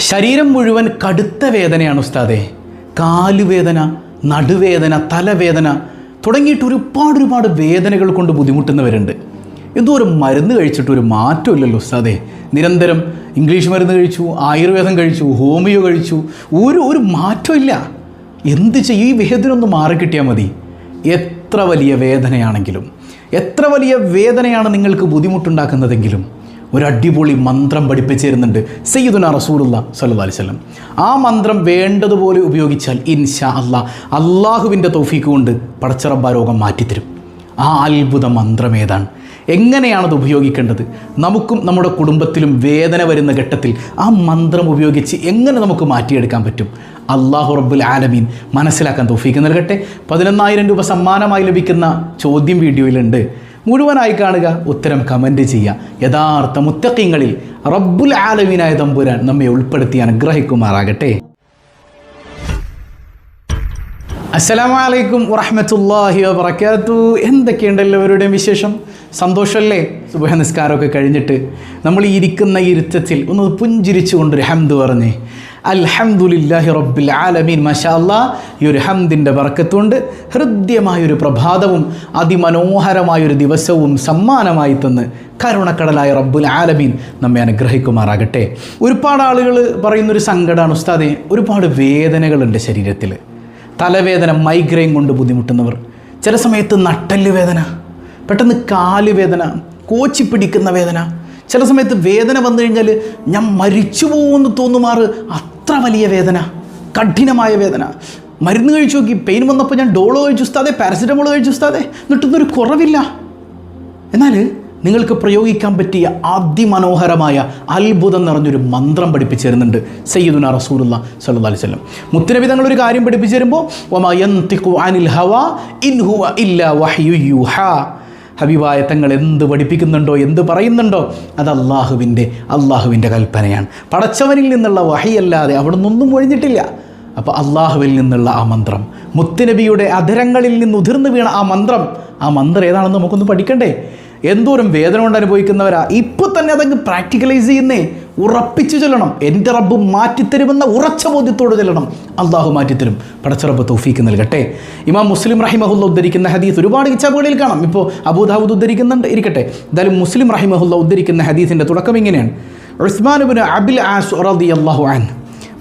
ശരീരം മുഴുവൻ കടുത്ത വേദനയാണ് ഉസ്താദെ. കാലുവേദന നടുവേദന തലവേദന തുടങ്ങിയിട്ട് ഒരുപാട് ഒരുപാട് വേദനകൾ കൊണ്ട് ബുദ്ധിമുട്ടുന്നവരുണ്ട്. എന്തോ ഒരു മരുന്ന് കഴിച്ചിട്ട് ഒരു മാറ്റമില്ലല്ലോ ഉസ്താദെ. നിരന്തരം ഇംഗ്ലീഷ് മരുന്ന് കഴിച്ചു ആയുർവേദം കഴിച്ചു ഹോമിയോ കഴിച്ചു ഒരു ഒരു മാറ്റമില്ല. എന്ത് ചെയ്യും? ഈ വേദന ഒന്ന് മാറിക്കിട്ടിയാൽ മതി. എത്ര വലിയ വേദനയാണെങ്കിലും എത്ര വലിയ വേദനയാണ് നിങ്ങൾക്ക് ബുദ്ധിമുട്ടുണ്ടാക്കുന്നതെങ്കിലും ഒരു അടിപൊളി മന്ത്രം പഠിപ്പിച്ചു തരുന്നുണ്ട് സയ്യിദുന റസൂലുള്ള സല്ലു വസല്ലം. ആ മന്ത്രം വേണ്ടതുപോലെ ഉപയോഗിച്ചാൽ ഇൻഷാ അള്ളാ അള്ളാഹുവിന്റെ തോഫീക്ക് കൊണ്ട് പടച്ചറബ്ബ രോഗം മാറ്റിത്തരും. ആ അത്ഭുത മന്ത്രം ഏതാണ്? എങ്ങനെയാണത് ഉപയോഗിക്കേണ്ടത്? നമുക്കും നമ്മുടെ കുടുംബത്തിലും വേദന വരുന്ന ഘട്ടത്തിൽ ആ മന്ത്രം ഉപയോഗിച്ച് എങ്ങനെ നമുക്ക് മാറ്റിയെടുക്കാൻ പറ്റും? അള്ളാഹു റബ്ബുൽ ആലമീൻ മനസ്സിലാക്കാൻ തോഫീക്ക് നൽകട്ടെ. പതിനൊന്നായിരം രൂപ സമ്മാനമായി ലഭിക്കുന്ന ചോദ്യം വീഡിയോയിലുണ്ട്. മുഴുവനായി കാണുക ഉത്തരം കമന്റ് ചെയ്യുക. യഥാർത്ഥ മുത്തക്കിങ്ങളിൽ റബ്ബുൽ ആലമീനായ തമ്പുരാൻ നമ്മെ ഉൾപ്പെടുത്തി അനുഗ്രഹിക്കുമാറാകട്ടെ. അസ്സലാമു അലൈക്കും വറഹ്മത്തുള്ളാഹി വബറകാത്തു. എന്തൊക്കെയുണ്ട് എല്ലാവരുടെയും വിശേഷം? സന്തോഷമല്ലേ? സുബഹ നിസ്കാരമൊക്കെ കഴിഞ്ഞിട്ട് നമ്മൾ ഇരിക്കുന്ന ഇരുത്തത്തിൽ ഒന്ന് പുഞ്ചിരിച്ചുകൊണ്ട് ഹംദ് പറഞ്ഞേ. അൽഹംദുലില്ലാഹി റബ്ബിൽ ആലമീൻ. മഷാ അല്ലാ ഈ ഒരു ഹംദിന്റെ വറക്കത്തുകൊണ്ട് ഹൃദ്യമായൊരു പ്രഭാതവും അതിമനോഹരമായൊരു ദിവസവും സമ്മാനമായി തന്ന് കരുണക്കടലായ റബ്ബുൽ ആലമീൻ നമ്മെ അനുഗ്രഹിക്കുമാറാകട്ടെ. ഒരുപാട് ആളുകൾ പറയുന്നൊരു സങ്കടമാണ് ഉസ്താദെ ഒരുപാട് വേദനകളുണ്ട് ശരീരത്തിൽ തലവേദന മൈഗ്രെയിൻ കൊണ്ട് ബുദ്ധിമുട്ടുന്നവർ. ചില സമയത്ത് നട്ടൽ വേദന പെട്ടെന്ന് കാൽ വേദന കോച്ചി പിടിക്കുന്ന വേദന ചില സമയത്ത് വേദന വന്നു കഴിഞ്ഞാൽ ഞാൻ മരിച്ചു പോകുമെന്ന് തോന്നുമാറ് അത്ര വലിയ വേദന കഠിനമായ വേദന. മരുന്ന് കഴിച്ചു നോക്കി പെയിൻ വന്നപ്പോൾ ഞാൻ ഡോളോ കഴിച്ചു ഉസ്താതെ പാരസിറ്റമോൾ കഴിച്ചു ഉസ്താതെ എന്നിട്ടൊന്നൊരു കുറവില്ല. എന്നാൽ നിങ്ങൾക്ക് പ്രയോഗിക്കാൻ പറ്റിയ അതിമനോഹരമായ അത്ഭുതം നിറഞ്ഞൊരു മന്ത്രം പഠിപ്പിച്ചു തരുന്നുണ്ട് സയ്യിദുന റസൂലുള്ള സല്ലു അലൈഹി വസല്ലം. മുത്തനബി തങ്ങൾ ഒരു കാര്യം പഠിപ്പിച്ചു തരുമ്പോൾ അനിൽ ഹവാ ഇൻ ഹുവ ഇല്ലാ വഹ്യു യൂഹാ. ഹബീബായ തങ്ങൾ എന്ത് പഠിപ്പിക്കുന്നുണ്ടോ എന്ത് പറയുന്നുണ്ടോ അത് അള്ളാഹുവിന്റെ അള്ളാഹുവിന്റെ കൽപ്പനയാണ്. പടച്ചവനിൽ നിന്നുള്ള വഹയല്ലാതെ അവിടെ നിന്നൊന്നും ഒഴിഞ്ഞിട്ടില്ല. അപ്പോൾ അള്ളാഹുവിൽ നിന്നുള്ള ആ മന്ത്രം മുത്തുനബിയുടെ അധരങ്ങളിൽ നിന്ന് ഉതിർന്നു വീണ ആ മന്ത്രം ആ മന്ത്രം ഏതാണെന്ന് നമുക്കൊന്ന് പഠിക്കണ്ടേ? എന്തോരം വേദന കൊണ്ട് അനുഭവിക്കുന്നവരാ. ഇപ്പോൾ തന്നെ അതങ്ങ് പ്രാക്ടിക്കലൈസ് ചെയ്യുന്നേ. ഉറപ്പിച്ചു ചെല്ലണം. എന്റെ റബ്ബ് മാറ്റിത്തരുമെന്ന ഉറച്ച ബോധ്യത്തോട് ചെല്ലണം. അള്ളാഹു മാറ്റിത്തരും. പടച്ചറബ്ബ് തൗഫീക്ക് നൽകട്ടെ. ഇമാം മുസ്ലിം റഹിമഹുല്ല ഉദ്ധരിക്കുന്ന ഹദീസ് ഒരുപാട് കിച്ചാബുകളിൽ കാണാം. ഇപ്പോൾ അബൂദാവൂദ് ഉദ്ധരിക്കുന്നുണ്ട്. ഇരിക്കട്ടെ. എന്തായാലും മുസ്ലിം റഹിമഹുല്ല ഉദ്ധരിക്കുന്ന ഹദീസിന്റെ തുടക്കം ഇങ്ങനെയാണ്. ഉസ്മാൻ ഉസ്മാനുബിന് അബിൽ ആസ് അള്ളാഹു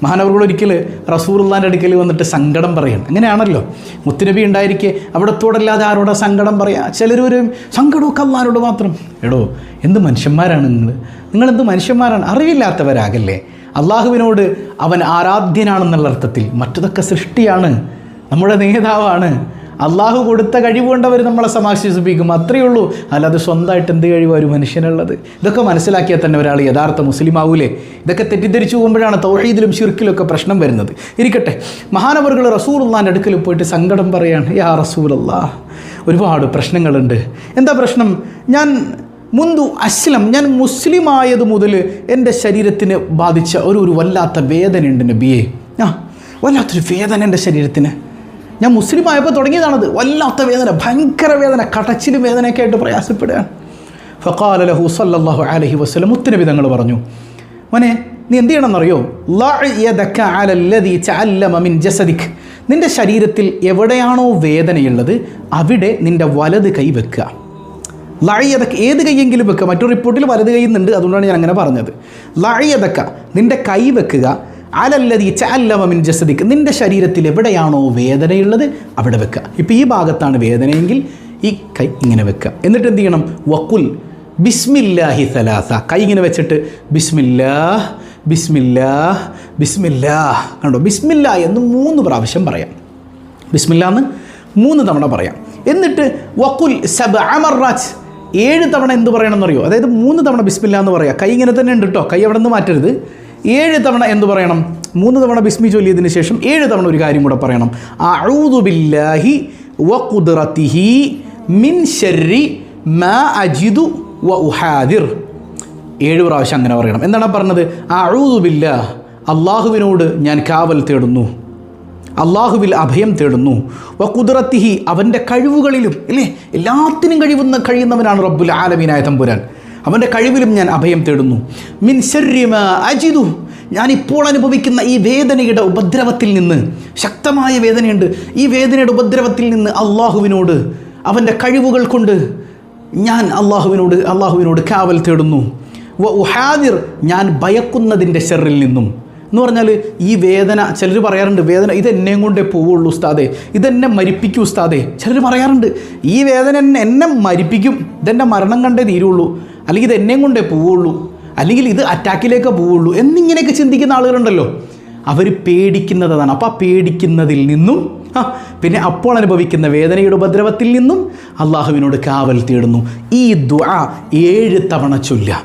മഹാനവറുകൾ ഒരിക്കൽ റസൂറുല്ലാന്റെ അടുക്കൽ വന്നിട്ട് സങ്കടം പറയണം. അങ്ങനെയാണല്ലോ. മുത്തുനബി ഉണ്ടായിരിക്കെ അവിടത്തോടല്ലാതെ ആരോടാ സങ്കടം പറയാം? ചിലർ ഒരു സങ്കടമൊക്കെ അള്ളാരോട് മാത്രം. എടോ എന്ത് മനുഷ്യന്മാരാണ് നിങ്ങൾ നിങ്ങളെന്ത് മനുഷ്യന്മാരാണ്? അറിവില്ലാത്തവരാകല്ലേ. അള്ളാഹുവിനോട് അവൻ ആരാധ്യനാണെന്നുള്ള അർത്ഥത്തിൽ മറ്റതൊക്കെ സൃഷ്ടിയാണ്. നമ്മുടെ നേതാവാണ്. അള്ളാഹു കൊടുത്ത കഴിവ് കൊണ്ട് നമ്മളെ സമാശ്വസിപ്പിക്കും. അത്രയേ ഉള്ളൂ അല്ലാതെ സ്വന്തമായിട്ട് എന്ത് കഴിവാണ് ഒരു മനുഷ്യനുള്ളത്? ഇതൊക്കെ മനസ്സിലാക്കിയാൽ തന്നെ ഒരാൾ യഥാർത്ഥ മുസ്ലിം ആവൂലേ? ഇതൊക്കെ തെറ്റിദ്ധരിച്ചു പോകുമ്പോഴാണ് തൗഹീദിലും ഷിർക്കിലും ഒക്കെ പ്രശ്നം വരുന്നത്. ഇരിക്കട്ടെ. മഹാനവറുകൾ റസൂലുള്ളാന്റെ അടുക്കൽ പോയിട്ട് സങ്കടം പറയാണ് യാ റസൂലല്ലാ ഒരുപാട് പ്രശ്നങ്ങളുണ്ട്. എന്താ പ്രശ്നം? ഞാൻ മുന്തു അസ്ലം ഞാൻ മുസ്ലിം ആയത് മുതൽ എന്റെ ശരീരത്തിന് ബാധിച്ച ഒരു ഒരു വല്ലാത്ത വേദനയുണ്ട് നബിയെ. ആ വല്ലാത്തൊരു വേദന എന്റെ ശരീരത്തിന്. ഞാൻ മുസ്ലിം ആയപ്പോൾ തുടങ്ങിയതാണത്. വല്ലാത്ത വേദന ഭയങ്കര വേദന കടച്ചിൽ വേദനയൊക്കെ ആയിട്ട് പ്രയാസപ്പെടുകയാണ്. ഫഖാല ലഹു സല്ലല്ലാഹു അലഹി വസ്ലം മുത്തനബി തങ്ങൾ പറഞ്ഞു മോനെ നീ എന്ത് ചെയ്യണമെന്നറിയോ? മിൻ നിന്റെ ശരീരത്തിൽ എവിടെയാണോ വേദനയുള്ളത് അവിടെ നിന്റെ വലത് കൈ വെക്കുക. ലഴയതക്ക ഏത് കൈയെങ്കിലും വെക്കുക. മറ്റൊരു റിപ്പോർട്ടിൽ വലത് കൈ എന്നുണ്ട് അതുകൊണ്ടാണ് ഞാൻ അങ്ങനെ പറഞ്ഞത്. ലഴയതക്ക നിന്റെ കൈ വെക്കുക അലല്ലതി ചല്ലവമിൻ ജസദിക്ക് നിന്റെ ശരീരത്തിൽ എവിടെയാണോ വേദനയുള്ളത് അവിടെ വെക്കുക. ഇപ്പോൾ ഈ ഭാഗത്താണ് വേദനയെങ്കിൽ ഈ കൈ ഇങ്ങനെ വെക്കുക. എന്നിട്ട് എന്ത് ചെയ്യണം? വക്കുൽ ബിസ്മില്ലാഹി സലാസ. കൈ ഇങ്ങനെ വെച്ചിട്ട് ബിസ്മില്ലാ ബിസ്മില്ലാ ബിസ്മില്ലാ കണ്ടോ? ബിസ്മില്ല എന്ന് മൂന്ന് പ്രാവശ്യം പറയാം. ബിസ്മില്ല എന്ന് മൂന്ന് തവണ പറയാം. എന്നിട്ട് വക്കുൽ സബ് അമർറാജ് ഏഴ് തവണ എന്ത് പറയണമെന്നറിയോ? അതായത് മൂന്ന് തവണ ബിസ്മില്ല എന്ന് പറയാം. കൈ ഇങ്ങനെ തന്നെ ഉണ്ട് കേട്ടോ കൈ അവിടെ നിന്ന് മാറ്റരുത്. ഏഴ് തവണ എന്ത് പറയണം? മൂന്ന് തവണ ബിസ്മി ചൊല്ലിയതിന് ശേഷം ഏഴ് തവണ ഒരു കാര്യം കൂടെ പറയണം. വ വഖുദ്റത്തിഹി മിൻ ഷെറി മാ അജിദു വ ഉഹാദിർ. ഏഴ് പ്രാവശ്യം അങ്ങനെ പറയണം. എന്താണ് പറഞ്ഞത്? അഊദുബില്ല അള്ളാഹുവിനോട് ഞാൻ കാവൽ തേടുന്നു. അള്ളാഹുവിൽ അഭയം തേടുന്നു. വ കുദ്രത്തിഹി അവന്റെ കഴിവുകളിലും ഇല്ലേ എല്ലാത്തിനും കഴിവുന്ന കഴിയുന്നവനാണ് റബ്ബുൽ ആലമീനായ തമ്പുരാൻ. അവന്റെ കഴിവിലും ഞാൻ അഭയം തേടുന്നു. മിൻ ശർരിമ അജിദു. ഞാൻ ഇപ്പോൾ അനുഭവിക്കുന്ന ഈ വേദനയുടെ ഉപദ്രവത്തിൽ നിന്ന് ശക്തമായ വേദനയുണ്ട്. ഈ വേദനയുടെ ഉപദ്രവത്തിൽ നിന്ന് അള്ളാഹുവിനോട് അവന്റെ കഴിവുകൾ കൊണ്ട് ഞാൻ അള്ളാഹുവിനോട് അള്ളാഹുവിനോട് കാവൽ തേടുന്നു. വ ഉഹാദിർ ഞാൻ ഭയക്കുന്നതിന്റെ ഷെറിൽ നിന്നും. എന്ന് പറഞ്ഞാൽ ഈ വേദന ചിലർ പറയാറുണ്ട് വേദന ഇത് കൊണ്ടേ പോവുള്ളൂ ഉസ്താദെ ഇതെന്നെ മരിപ്പിക്കും ഉസ്താദെ. ചിലർ പറയാറുണ്ട് ഈ വേദന എന്നെ മരിപ്പിക്കും ഇതെന്റെ മരണം കണ്ടേ തീരുള്ളൂ. അല്ലെങ്കിൽ ഇത് എന്നെയും കൊണ്ടേ പോവുള്ളൂ. അല്ലെങ്കിൽ ഇത് അറ്റാക്കിലേക്ക് പോവുള്ളൂ എന്നിങ്ങനെയൊക്കെ ചിന്തിക്കുന്ന ആളുകളുണ്ടല്ലോ. അവർ പേടിക്കുന്നത് അതാണ് അപ്പോൾ ആ പേടിക്കുന്നതിൽ നിന്നും പിന്നെ അപ്പോൾ അനുഭവിക്കുന്ന വേദനയുടെ ഉപദ്രവത്തിൽ നിന്നും അള്ളാഹുവിനോട് കാവൽ തേടുന്നു. ഈ ദുആ ഏഴ് തവണ ചൊല്ല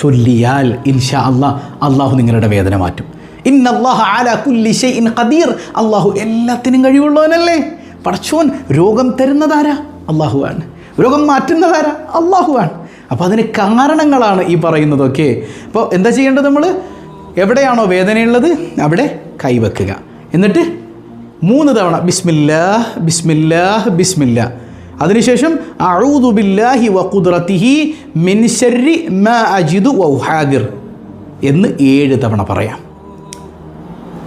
ചൊല്ലിയാൽ ഇൻഷാ അള്ളാഹ് അള്ളാഹു നിങ്ങളുടെ വേദന മാറ്റും. ഇന്നല്ലാഹ ആല കുല്ലി ഷൈഇൻ ഖദീർ. അള്ളാഹു എല്ലാത്തിനും കഴിവുള്ളവനല്ലേ. പടച്ചോൻ രോഗം തരുന്നതാരാ? അള്ളാഹുവാണ് രോഗം മാറ്റുന്നതാരാ? അള്ളാഹുവാണ് അപ്പോൾ അതിന് കാരണങ്ങളാണ് ഈ പറയുന്നതൊക്കെ. അപ്പോൾ എന്താ ചെയ്യേണ്ടത് നമ്മൾ എവിടെയാണോ വേദനയുള്ളത് അവിടെ കൈവെക്കുക. എന്നിട്ട് മൂന്ന് തവണ ബിസ്മില്ലാ ബിസ്മില്ലാ ബിസ്മില്ല അതിനുശേഷം അഊദു ബില്ലാഹി വ ഖുദ്റത്തിഹി മിൻ ശർരി മാ അജിദു വ ഉഹാദിർ എന്ന് ഏഴ് തവണ പറയാം.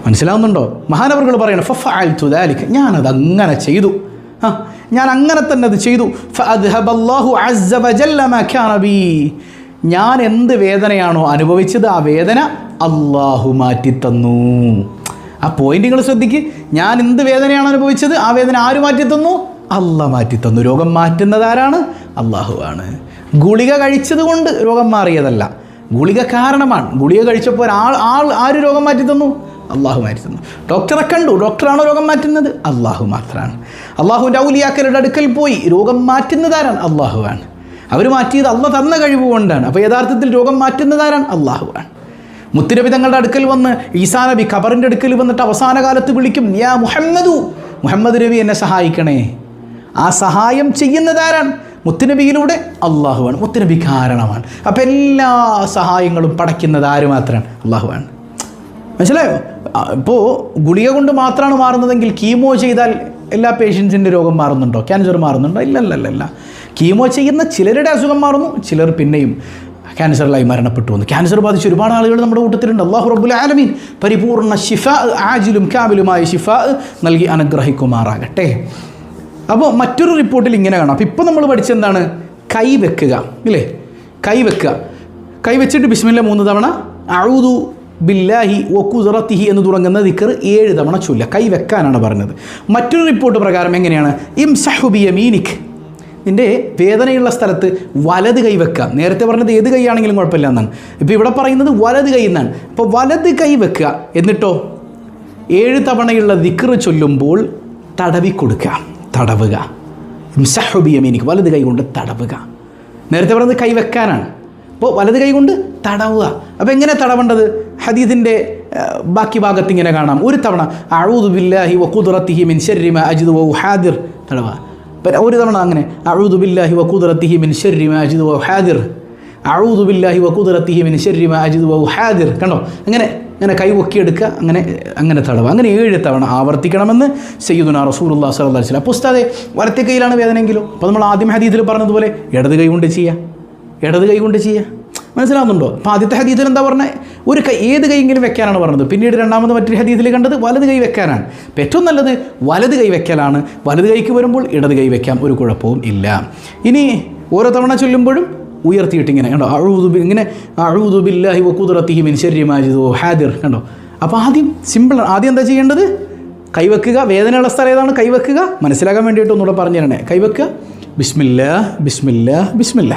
മനസ്സിലാവുന്നുണ്ടോ? മഹാനവറുകൾ പറയണം ഫഫഅൽ തുദാലിക ഞാനത് അങ്ങനെ ചെയ്തു. ഞാൻ അങ്ങനെ തന്നെ അത് ചെയ്തു. ഞാൻ എന്ത് വേദനയാണോ അനുഭവിച്ചത് ആ വേദന അള്ളാഹു മാറ്റിത്തന്നു ആ പോയിന്റ് നിങ്ങൾ ശ്രദ്ധിക്ക്. ഞാൻ എന്ത് വേദനയാണ് അനുഭവിച്ചത്? ആ വേദന ആര് മാറ്റിത്തന്നു അല്ല മാറ്റിത്തന്നു രോഗം മാറ്റുന്നത് ആരാണ്? അള്ളാഹുവാണ് ഗുളിക കഴിച്ചത് കൊണ്ട് രോഗം മാറിയതല്ല. ഗുളിക കാരണമാണ്. ഗുളിക കഴിച്ചപ്പോൾ ആൾ ആൾ ആര് രോഗം മാറ്റി തന്നു? അള്ളാഹു മാറ്റി തന്നു ഡോക്ടറെ കണ്ടു. ഡോക്ടറാണോ രോഗം മാറ്റുന്നത്? അള്ളാഹു മാത്രമാണ് അള്ളാഹുവിന്റെ ഔലിയാക്കരുടെ അടുക്കൽ പോയി രോഗം മാറ്റുന്നതാരാണ്? അള്ളാഹുവാണ്. അവർ മാറ്റിയത് അള്ള തന്ന കഴിവ് കൊണ്ടാണ്. അപ്പോൾ യഥാർത്ഥത്തിൽ രോഗം മാറ്റുന്നതാരാണ്? അള്ളാഹുവാണ്. മുത്തുനബി തങ്ങളുടെ അടുക്കൽ വന്ന് ഈസാ നബി ഖബറിന്റെ അടുക്കൽ വന്നിട്ട് അവസാന കാലത്ത് വിളിക്കും യാ മുഹമ്മദു മുഹമ്മദ് നബി എന്നെ സഹായിക്കണേ. ആ സഹായം ചെയ്യുന്നതാരാണ്? മുത്തുനബിയിലൂടെ അള്ളാഹുവാണ്. മുത്തുനബി കാരണമാണ്. അപ്പോൾ എല്ലാ സഹായങ്ങളും പടയ്ക്കുന്നത് ആര് മാത്രമാണ്? അള്ളാഹുവാണ്. മനസ്സിലായോ? ഇപ്പോൾ ഗുളിക കൊണ്ട് മാത്രമാണ് മാറുന്നതെങ്കിൽ കീമോ ചെയ്താൽ എല്ലാ പേഷ്യൻസിന്റെ രോഗം മാറുന്നുണ്ടോ? ക്യാൻസർ മാറുന്നുണ്ടോ? ഇല്ലല്ലല്ല കീമോ ചെയ്യുന്ന ചിലരുടെ അസുഖം മാറുന്നു ചിലർ പിന്നെയും ക്യാൻസറിലായി മരണപ്പെട്ടു വന്നു. ക്യാൻസർ ബാധിച്ച് ഒരുപാട് ആളുകൾ നമ്മുടെ കൂട്ടത്തിലുണ്ട്. അള്ളാഹു റബ്ബുൽ ആലമീൻ പരിപൂർണ ഷിഫ ആജിലും കാബിലുമായ ഷിഫ നൽകി അനുഗ്രഹിക്കുമാറാകട്ടെ. അപ്പോൾ മറ്റൊരു റിപ്പോർട്ടിൽ ഇങ്ങനെ കാണാം. അപ്പോൾ ഇപ്പോൾ നമ്മൾ പഠിച്ചെന്താണ്? കൈവെക്കുക ഇല്ലേ? കൈ വെക്കുക. കൈ വെച്ചിട്ട് ബിസ്മില്ല മൂന്ന് തവണ അഴുതു ബില്ലാഹി ഒക്കുസറത്തിഹി എന്ന് തുടങ്ങുന്ന ദിക്കർ ഏഴ് തവണ ചൊല്ല കൈ വെക്കാനാണ് പറഞ്ഞത്. മറ്റൊരു റിപ്പോർട്ട് പ്രകാരം എങ്ങനെയാണ്? ഇം സഹുബിയ മീനിക് നിന്റെ വേദനയുള്ള സ്ഥലത്ത് വലത് കൈ വെക്കുക. നേരത്തെ പറഞ്ഞത് ഏത് കൈയാണെങ്കിലും കുഴപ്പമില്ല എന്നാണ്. ഇപ്പോൾ ഇവിടെ പറയുന്നത് വലത് കൈ എന്നാണ്. അപ്പോൾ വലത് കൈ വെക്കുക. എന്നിട്ടോ? ഏഴ് തവണയുള്ള ദിക്കർ ചൊല്ലുമ്പോൾ തടവി കൊടുക്കുക തടവുക. മീനിക് വലത് കൈ കൊണ്ട് തടവുക. നേരത്തെ പറഞ്ഞത് കൈ വെക്കാനാണ്. അപ്പോൾ വലത് കൈ കൊണ്ട് തടവുക. അപ്പോൾ എങ്ങനെ തടവേണ്ടത്? ഹദീദിന്റെ ബാക്കി ഭാഗത്ത് ഇങ്ങനെ കാണാം. ഒരു തവണ അഴൂദു ബില്ലാഹി വക്കുദറത്തിഹി മിൻ ശരിമ അജിദ് വ ഹാദിർ തടവ. ഒരു തവണ അങ്ങനെ അഴൂദു ബില്ലാഹി വക്കുദറത്തിഹി മിൻ ശരിമ അജിദ് വ ഹാദിർ അഴൂദു ബില്ലാഹി വക്കുദറത്തിഹി മിൻ ശരിമ അജിദ് വ ഹാദിർ കണ്ടോ? അങ്ങനെ അങ്ങനെ കൈ എടുക്കുക അങ്ങനെ അങ്ങനെ തടവുക അങ്ങനെ ഏഴ് തവണ ആവർത്തിക്കണമെന്ന് സയ്യിദുന റസൂലുല്ലാ സല്ലല്ലാഹു അലൈഹി വസല്ലം. അപ്പോൾ ഉസ്താദെ വലത്തെ കൈയിലാണ് വേദനയെങ്കിലോ? അപ്പോൾ നമ്മൾ ആദ്യം ഹദീദിൽ പറഞ്ഞതുപോലെ ഇടത് കൈ കൊണ്ട് ചെയ്യുക. ഇടത് കൈ കൊണ്ട് ചെയ്യുക. മനസ്സിലാവുന്നുണ്ടോ? അപ്പോൾ ആദ്യത്തെ ഹദീദിൽ എന്താ പറഞ്ഞത് ഒരു കൈ ഏത് കൈയെങ്കിലും വെക്കാനാണ് പറഞ്ഞത്. പിന്നീട് രണ്ടാമത് മറ്റൊരു ഹദീസിൽ കണ്ടത് വലത് കൈ വെക്കാനാണ്. ഏറ്റവും നല്ലത് വലത് കൈ വെക്കലാണ്. വലത് കൈക്ക് വരുമ്പോൾ ഇടത് കൈ വെക്കാം. ഒരു കുഴപ്പവും ഇല്ല. ഇനി ഓരോ തവണ ചൊല്ലുമ്പോഴും ഉയർത്തിയിട്ട് ഇങ്ങനെ കണ്ടോ? അഴുതുബി ഇങ്ങനെ അഴുതുബില്ലാഹി ബില്ലാഹി വക്കുദറത്തിഹി മിൻ ശരി മാജിദ് വ ഹാദിർ കണ്ടോ? അപ്പോൾ ആദ്യം സിമ്പിൾ ആദ്യം എന്താ ചെയ്യേണ്ടത്? കൈവെക്കുക വേദനയുള്ള സ്ഥലം ഏതാണ്? കൈവെക്കുക മനസ്സിലാക്കാൻ വേണ്ടിയിട്ട് ഒന്നുകൂടെ പറഞ്ഞു തരണേ കൈവെക്കുക ബിസ്മില്ല ബിസ്മില്ല ബിസ്മില്ല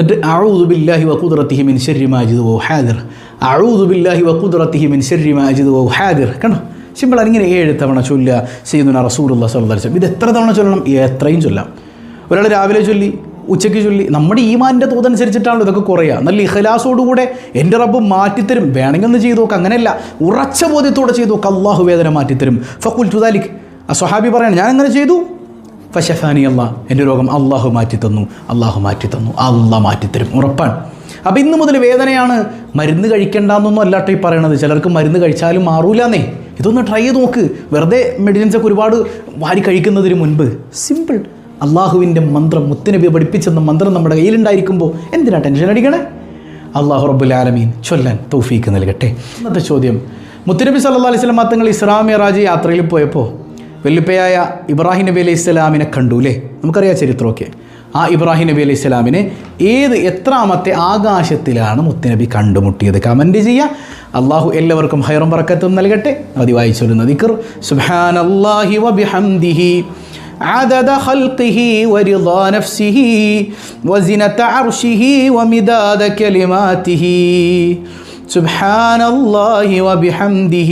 എന്നിട്ട് അഊദു ബില്ലാഹി വഖുദ്റത്തിഹി മിൻ മാജിദ് വോ ഹാദിർ അഊദു ബില്ലാഹി വഖുദ്റത്തിഹി മിൻ മാജിദ് വോ ഹാദിർ കണ്ടോ? സിമ്പിൾ ഇങ്ങനെ ഏഴ് തവണ ചൊല്ലുക ചെയ്യുന്ന അലൈഹി വസല്ലം. ഇത് എത്ര തവണ ചൊല്ലണം? എത്രയും ചൊല്ലാം. ഒരാൾ രാവിലെ ചൊല്ലി ഉച്ചയ്ക്ക് ചൊല്ലി നമ്മുടെ ഈമാന്റെ തോതനുസരിച്ചിട്ടാണല്ലോ ഇതൊക്കെ കുറയുക. നല്ല ഇഹലാസോടുകൂടെ എന്റെ റബ്ബ് മാറ്റിത്തരും. വേണമെങ്കിൽ ഒന്ന് ചെയ്തു നോക്ക്. അങ്ങനെയല്ല. ഉറച്ച ബോധ്യത്തോടെ ചെയ്തു നോക്ക്. അള്ളാഹു വേദന മാറ്റിത്തരും. ഫക്കുൽ തുദാലിക് ആ സ്വഹാബി പറയണം ഞാൻ അങ്ങനെ ചെയ്തു ഫഷഫാനി അല്ല എന്റെ രോഗം അള്ളാഹു മാറ്റി തന്നു അള്ളാഹു മാറ്റി തന്നു അള്ളാഹ് മാറ്റിത്തരും. ഉറപ്പാണ്. അപ്പോൾ ഇന്ന് മുതൽ വേദനയാണ് മരുന്ന് കഴിക്കേണ്ടെന്നൊന്നും അല്ലാട്ടോ ഈ പറയണത്. ചിലർക്ക് മരുന്ന് കഴിച്ചാലും മാറൂലെന്നേ. ഇതൊന്ന് ട്രൈ ചെയ്ത് നോക്ക്. വെറുതെ മെഡിസിൻസൊക്കെ ഒരുപാട് വാരി കഴിക്കുന്നതിന് മുൻപ്. സിമ്പിൾ അള്ളാഹുവിന്റെ മന്ത്രം മുത്തുനബി പഠിപ്പിച്ചെന്ന മന്ത്രം നമ്മുടെ കയ്യിലുണ്ടായിരിക്കുമ്പോൾ എന്തിനാ ടെൻഷൻ അടിക്കണേ? അള്ളാഹു റബ്ബുൽ ആലമീൻ ചൊല്ലാൻ തൗഫീക്ക് നൽകട്ടെ. ഇന്നത്തെ ചോദ്യം. മുത്തനബി സല്ലാ അലൈഹി സ്വലം തങ്ങൾ ഇസ്ലാം യാത്രയിൽ പോയപ്പോൾ വെല്ലുപ്പയായ ഇബ്രാഹിം നബി അലൈഹി സ്വലാമിനെ കണ്ടു അല്ലേ നമുക്കറിയാം ചരിത്രമൊക്കെ ആ ഇബ്രാഹിം നബി അലൈഹി സ്വലാമിനെ ഏത് എത്രാമത്തെ ആകാശത്തിലാണ് മുത്തനബി കണ്ടുമുട്ടിയത് കമൻറ്റ് ചെയ്യുക അള്ളാഹു എല്ലാവർക്കും ഹൈറും പറക്കത്തും നൽകട്ടെ പതിവായി ചൊല്ലുന്ന ദിക്കർ സുബ്ഹാനല്ലാഹി വബിഹംദിഹി عدد خلقه ورضا نفسه وزنة عرشه ومداد كلماته سبحان الله وبحمده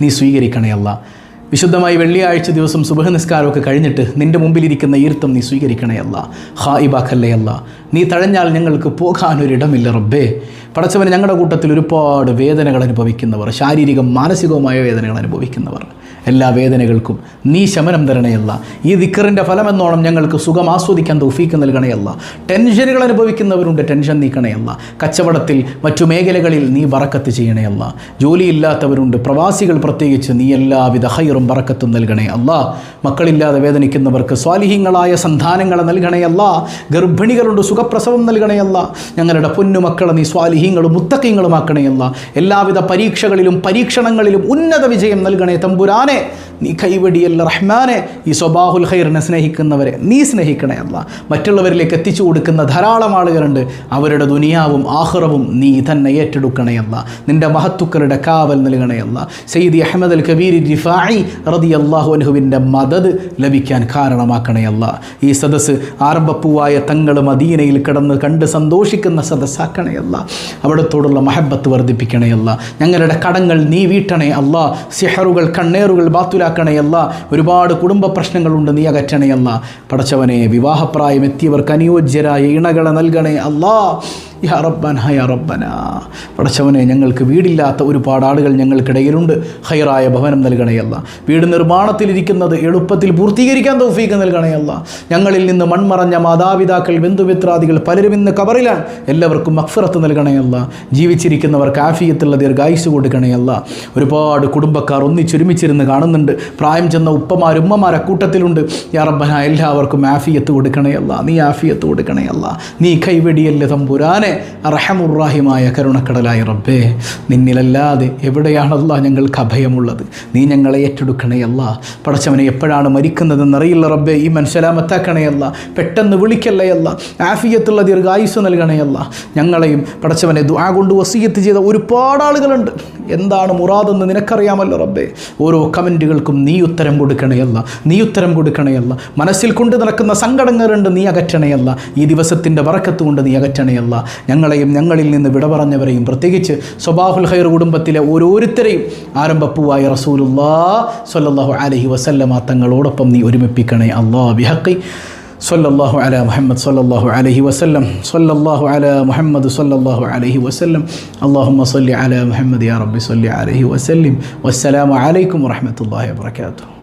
നീ സ്വീകരിക്കണേ അല്ല. വിശുദ്ധമായി വെള്ളിയാഴ്ച ദിവസം സുബഹ നിസ്കാരമൊക്കെ കഴിഞ്ഞിട്ട് നിന്റെ മുമ്പിലിരിക്കുന്ന ഈർത്തം നീ സ്വീകരിക്കണേ അല്ല. ഹായിബാക്കല്ലേ അല്ല. നീ തഴഞ്ഞാൽ ഞങ്ങൾക്ക് പോകാനൊരിടമില്ല റബ്ബേ. പടച്ചവന് ഞങ്ങളുടെ കൂട്ടത്തിൽ ഒരുപാട് വേദനകൾ അനുഭവിക്കുന്നവർ ശാരീരികം മാനസികവുമായ വേദനകൾ അനുഭവിക്കുന്നവർ. എല്ലാ വേദനകൾക്കും. നീ ശമനം തരണയല്ല. ഈ ദിക്കറിന്റെ ഫലമെന്നോണം ഞങ്ങൾക്ക് സുഖം ആസ്വദിക്കാൻ തൗഫീക്ക് നൽകണയല്ല. ടെൻഷനുകൾ അനുഭവിക്കുന്നവരുണ്ട് ടെൻഷൻ നീക്കണയല്ല. കച്ചവടത്തിൽ മറ്റു മേഖലകളിൽ നീ വറക്കത്ത് ചെയ്യണയല്ല. ജോലിയില്ലാത്തവരുണ്ട് പ്രവാസികൾ പ്രത്യേകിച്ച് നീ എല്ലാവിധ ഹൈറും വറക്കത്തും നൽകണേ അല്ല മക്കളില്ലാതെ വേദനിക്കുന്നവർക്ക് സ്വാലിഹ്യങ്ങളായ സന്താനങ്ങളെ നൽകണയല്ല. ഗർഭിണികളുണ്ട് സുഖപ്രസവം നൽകണയല്ല. ഞങ്ങളുടെ പൊന്നു പൊന്നുമക്കളെ നീ സ്വാലിഹീങ്ങളും മുത്തക്കീങ്ങളുമാക്കണയല്ല എല്ലാവിധ പരീക്ഷകളിലും പരീക്ഷണങ്ങളിലും ഉന്നത വിജയം നൽകണേ തമ്പുരാനെ നീ കൈവടിയൽ റഹ്മാനെ ഈ സ്വബാഹുൽ ഖൈറിനെ സ്നേഹിക്കുന്നവരെ നീ സ്നേഹിക്കണേ അല്ല. മറ്റുള്ളവരിലേക്ക് എത്തിച്ചു കൊടുക്കുന്ന ധാരാളം ആളുകളുണ്ട്. അവരുടെ ദുനിയാവും ആഹ്റവും നീ തന്നെ ഏറ്റെടുക്കണയല്ല നിന്റെ മഹത്തുക്കളുടെ കാവൽ നൽകണയല്ല സെയ്ദി അഹമ്മദ് അൽ കബീർ റിഫായി റതി അള്ളാഹു അനുഹുവിന്റെ മദത് ലഭിക്കാൻ കാരണമാക്കണയല്ല ഈ സദസ്സ് ആരംഭപ്പൂവായ തങ്ങൾ മദീനയിൽ കിടന്ന് കണ്ട് സന്തോഷിക്കുന്ന സദസ്സാക്കണയല്ല അവിടത്തോടുള്ള മഹബത്ത് വർദ്ധിപ്പിക്കണയല്ല ഞങ്ങളുടെ കടങ്ങൾ നീ വീട്ടണേ അല്ല. സിഹറുകൾ കണ്ണേറുകൾ ബാത്തുലാക്കണയല്ല ഒരുപാട് കുടുംബ പ്രശ്നങ്ങളുണ്ട് നീ അകറ്റണയല്ല. പടച്ചവനെ വിവാഹപ്രായം എത്തിയവർക്ക് അനുയോജ്യരായ ഇണകളെ നൽകണേ അല്ലാ യാ റബ്ബന യാ റബ്ബന. പടച്ചവനെ ഞങ്ങൾക്ക് വീടില്ലാത്ത ഒരുപാട് ആളുകൾ ഞങ്ങൾക്കിടയിലുണ്ട്. ഹൈറായ ഭവനം നൽകണയല്ല വീട് നിർമ്മാണത്തിലിരിക്കുന്നത് എളുപ്പത്തിൽ പൂർത്തീകരിക്കാൻ തൗഫീക്ക് നൽകണയല്ല ഞങ്ങളിൽ നിന്ന് മൺമറഞ്ഞ മാതാപിതാക്കൾ ബന്ധുമിത്രാദികൾ പലരും ഇന്ന് കബറിലാണ്. എല്ലാവർക്കും മക്ഫിറത്ത് നൽകണയല്ല ജീവിച്ചിരിക്കുന്നവർക്ക് ആഫിയത്തുള്ള ദീർഘായുസ് കൊടുക്കണയല്ല ഒരുപാട് കുടുംബക്കാർ ഒന്നിച്ചൊരുമിച്ചിരുന്ന് കാണുന്നുണ്ട്. പ്രായം ചെന്ന ഉപ്പമാർ ഉമ്മമാർ അക്കൂട്ടത്തിലുണ്ട്. യാ റബ്ബന എല്ലാവർക്കും ആഫിയത്ത് കൊടുക്കണയല്ല നീ ആഫിയത്ത് കൊടുക്കണയല്ല നീ കൈവെടിയല്ലേ തമ്പുരാനെ? അറഹമുറാഹിമായ കരുണക്കടലായ റബ്ബേ നിന്നിലല്ലാതെ എവിടെയാണല്ല ഞങ്ങൾക്ക് അഭയമുള്ളത്? നീ ഞങ്ങളെ ഏറ്റെടുക്കണയല്ല. പടച്ചവനെ എപ്പോഴാണ് മരിക്കുന്നതെന്നറിയില്ല റബ്ബേ. ഈ മനസ്സിലാമത്താക്കണയല്ല പെട്ടെന്ന് വിളിക്കല്ലയല്ല. ആഫിയത്തുള്ള ദീർഘായുസ് നൽകണയല്ല. ഞങ്ങളെയും പടച്ചവനെ ദുആ കൊണ്ട് വസീയത്ത് ചെയ്ത ഒരുപാട് ആളുകളുണ്ട്. എന്താണ് മുറാദെന്ന് നിനക്കറിയാമല്ലോ റബ്ബേ. ഓരോ കമന്റുകൾക്കും നീ ഉത്തരം കൊടുക്കണയല്ല. നീ ഉത്തരം കൊടുക്കണയല്ല. മനസ്സിൽ കൊണ്ട് നടക്കുന്ന സങ്കടങ്ങളുണ്ട് നീ അകറ്റണയല്ല. ഈ ദിവസത്തിന്റെ വറക്കത്ത് കൊണ്ട് നീ അകറ്റണയല്ല. ഞങ്ങളെയും ഞങ്ങളിൽ നിന്ന് വിട പറഞ്ഞവരെയും പ്രത്യേകിച്ച് സ്വബാഹുൽ ഹൈർ കുടുംബത്തിലെ ഓരോരുത്തരെയും ആരംഭപ്പൂവായ റസൂലുല്ലാ സല്ലാഹു അലഹി വസല്ലമ തങ്ങളോടൊപ്പം നീ ഒരുമിപ്പിക്കണേ അള്ളാ ബിഹക്കി സല്ലല്ലാഹു അല മുഹമ്മദ് സല്ലല്ലാഹു അലൈഹി വസല്ലം. സല്ലല്ലാഹു അല മുഹമ്മദ് സല്ലല്ലാഹു അലൈഹി വസല്ലം. അള്ളാഹു സല്ലി അല മുഹമ്മദ് യാ റബ്ബി സല്ലി അലൈഹി വസല്ലിം. വസ്സലാമു അലൈക്കും വറഹമത്തല്ലാഹി വാത്തു